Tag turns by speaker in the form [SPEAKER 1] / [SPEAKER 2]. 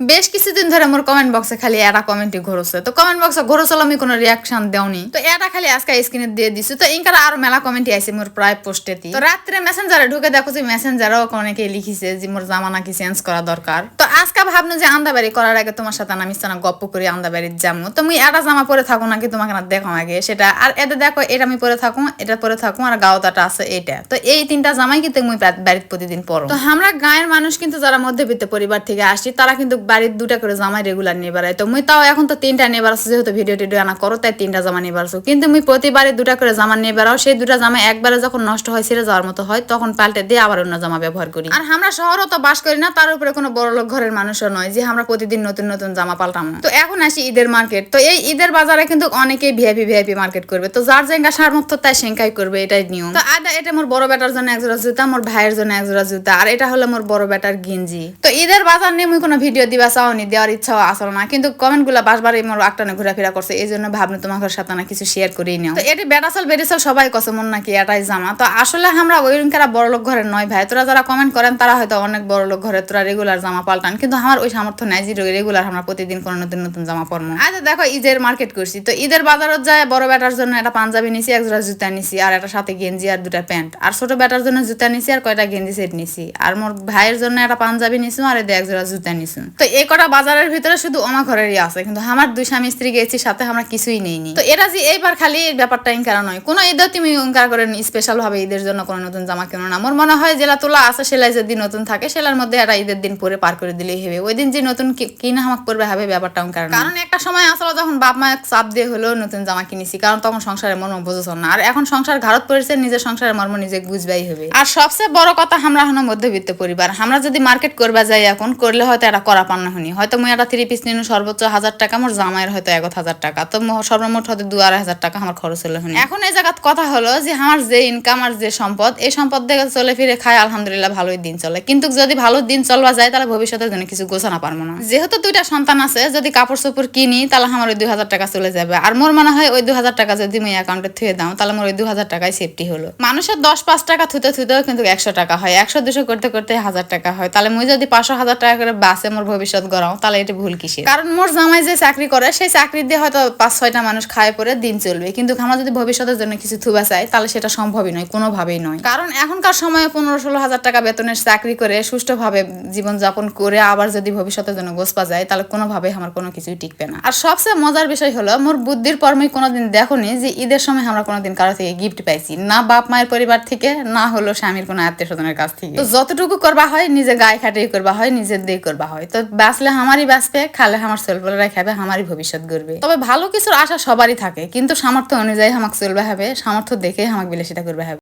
[SPEAKER 1] বেশ কিছুদিন ধরে মোর কমেন্ট বক্সে খালি এটা কমেন্টই ঘুরছে। তো কমেন্ট বক্সে ঘুরছিল আমি কোনো রিয়াকশন দেওনি। তো এটা খালি আজকে স্ক্রিনে দিয়ে দিছি। তো ইনকার আরও মেলা কমেন্টই আছে মোর প্রায় পোস্টে তো রাত্রে মেসেঞ্জারে ঢুকে দেখো যে মেসেঞ্জারও অনেকে লিখিছে যে মোর জামা নাকি চেঞ্জ করা দরকার। তো আজকে ভাবনো যে আন্দাবাড়ি করার আগে তোমার সাথে আমি সানা গপ্প করি আন্দাবাড়ির যামু। তো মুই এটা জামা পরে থাকো নাকি তোমাকে না দেখো আগে সেটা। আর এতে দেখো এটা আমি পরে থাকো এটা পরে থাকো আর গাওতাটা আছে এটা তো এই তিনটা জামাই কিন্তু মুই বা- বাড়িতে প্রতিদিন পরো তো আমরা গায়ের মানুষ কিন্তু যারা মধ্যবিত্ত পরিবার থেকে আসি তারা কিন্তু বাড়ির দুটা করে জামাই রেগুলার নিয়ে বেড়ায়। তো মুই তাও এখন তো তিনটা নিয়ে বেড়াচ্ছি যেহেতু ভিডিও টিডিও আনা করো তাই তিনটা জামা নিয়ে বেড়াচ্ছ। কিন্তু মুই প্রতিবারে দুটা করে জামা নিয়ে বেড়াও সেই দুটা জামা একবারে যখন নষ্ট হয় ছিঁড়ে যাওয়ার মতো হয় তখন পাল্টে দিয়ে আবার অন্য জামা ব্যবহার করি। আর আমরা শহরও তো বাস করি না তার উপরে কোনো বড় লোক ঘরের মানুষও নয় যে আমরা প্রতিদিন নতুন নতুন জামা পাল্টামো তো এখন আসি ঈদের মার্কেট তো এই ঈদের বাজারে কিন্তু অনেকেই ভিআইপি ভিআইপি মার্কেট করবে। তো যার জেঙ্গা সারমুক্ত তাই সেঙ্কাই করবে, এটাই নিয়ম। তো আর এটা মোর বড় বেটার জন্য একজোড়া জুতা, মোর ভাইয়ের জন্য একজোড়া জুতা, আর এটা হলো মোর বড় বেটার গেঞ্জি। তো ঈদের বাজার নিয়ে মুই কোনো ভিডিও দিবা চাওনি দেওয়ার ইচ্ছাও আসল না, কিন্তু কমেন্টগুলা বাসবারই মোর একটানে ঘোরাফেরা করছে এই জন্য ভাবনি তোমার সাথে না কিছু শেয়ার করেই নিও। তো এটি বেটাসল বেরিসল সবাই কছে মন নাকি এটাই জামা। তো আসলে আমরা ওই রকম বড় লোক ঘরের নয় ভাই, তোরা যারা কমেন্ট করেন, তারা হয়তো অনেক বড় লোক ঘরে তোরা রেগুলার জামা পাল্টান। কিন্তু আমার ওই সামর্থ্য নাই যে রেগুলার আমরা প্রতিদিন কোনো নতুন নতুন জামা পরবো আচ্ছা দেখো, ঈদের মার্কেট করছি। তো ঈদের বাজারত যায় বড় বেটার জন্য একটা পাঞ্জাবি নিছি এক জোড়া জুতা নিছি, আর একটা সাথে গেঞ্জি আর দুটা প্যান্ট। আর ছোট বেটার জন্য জুতা নিছি আর কয়টা গেঞ্জি সেট নিছি। আর মোর ভাইয়ের জন্য একটা পাঞ্জাবি নিছি আর এক জোড়া জুতা নিছি তো এই কটা বাজারের ভিতরে শুধু আমার ঘরেরই আছে, কিন্তু আমার দুই স্বামী স্ত্রী গেছি, সাথে আমরা কিছুই নেইনি তো এরা যে এইবার খালি এই ব্যাপারটা ইনকার নয়। কোনো ঈদও তুমি ইনকার করেন স্পেশাল ভাবে ঈদের জন্য কোনো নতুন জামা কেনো না। মোর মনে হয় জেলা তোলা আছে, সেলাই যদি নতুন থাকে সেলার মধ্যে একটা ঈদের দিন পরে পার করে দিলেই হবে। ওই দিন যে নতুন কিনা হামাক পড়বে হবে ব্যাপারটা কারণ। কারণ একটা সময় আসলে যখন বাপ মা চাপ দিয়ে হলেও নতুন জামা কিনেছি, কারণ তখন সংসারের মর্ম বুঝেছ না। আর এখন সংসার ঘারত পড়েছে, নিজের সংসারের মর্ম নিজে বুঝবাই হবে। আর সবচেয়ে বড় কথা, আমরা হলো মধ্যবিত্ত পরিবার। আমরা যদি মার্কেট করবা যাই এখন, করলে হয়তো এটা করা পান্ন হনি হয়তো মুই একটা থ্রি পিস নিন সর্বোচ্চ হাজার টাকা, মোর জামাইয়ের হয়তো এক হাজার টাকা। তো সর্বমোট হয়তো দু আড়াই হাজার টাকা আমার খরচ হলো হনি এখন এই জায়গাত কথা হলো যে, আমার যে ইনকাম আর যে সম্পদ, এই সম্পদ দেখে চলে ফিরে খায় আলহামদুলিল্লাহ ভালোই দিন চলে। কিন্তু যদি ভালো দিন চলবা যায়, তাহলে ভবিষ্যতের জন্য কিছু গোছানো পারব না। যেহেতু দুইটা সন্তান আছে, যদি কাপড় চোপড় কিনি, তাহলে আমার ওই দুই হাজার টাকা চলে যাবে। আর মোর মনে হয় ওই দুই হাজার টাকা যদি আমি অ্যাকাউন্টে থুয়ে দাও, তাহলে মোর ওই দুই হাজার টাকায় সেফটি হলো। মানুষের দশ, পাঁচ টাকা থুতে থুতেও কিন্তু একশো টাকা হয়। একশো, দুশো করতে করতে হাজার টাকা হয়। তাহলে মুই যদি পাঁচশো, হাজার টাকা করে বাসে মোর ভবিষ্যৎ গড়াও, তাহলে এটা ভুল কিসের? কারণ মোর জামাই যে চাকরি করে, সেই চাকরি দিয়ে হয়তো পাঁচ, ছয়টা মানুষ খায় পরে দিন চলবে। কিন্তু আমরা যদি ভবিষ্যতের জন্য কিছু থুবা চাই তাহলে সেটা সম্ভবই নয়, কোনোভাবেই নয়। কারণ এখনকার সময়ে পনেরো, ষোলো হাজার টাকা বেতনের চাকরি করে সুষ্ঠুভাবে জীবনযাপন করে আবার যদি ভবিষ্যতের জন্য গোসপা যায়, তাহলে কোনোভাবেই আমার কোনো কিছুই টিকবে না। আর সবচেয়ে মজার বিষয় হলো, মোর বুদ্ধির পরমই কোনোদিন দেখোনি যে ঈদের সময় আমরা কোনোদিন কারও থেকে গিফট পাইছি, না বাপ মায়ের পরিবার থেকে, না হলো স্বামীর কোনো আত্মীয় স্বজনের কাছ থেকে। তো যতটুকু করবা হয়, নিজে গায়ে খাটিয়ে করবা হয়, নিজের দিয়ে করবা হয়। তো বাঁচলে আমারই বাঁচবে, খালে আমার সেলফলেরা খাবে, আমারই ভবিষ্যৎ গড়বে। তবে ভালো কিছুর আশা সবারই থাকে, কিন্তু সামর্থ্য অনুযায়ী আমাকে চলবে, হবে, সামর্থ্য দেখে আমাকে বিলে সেটা করবে, হবে।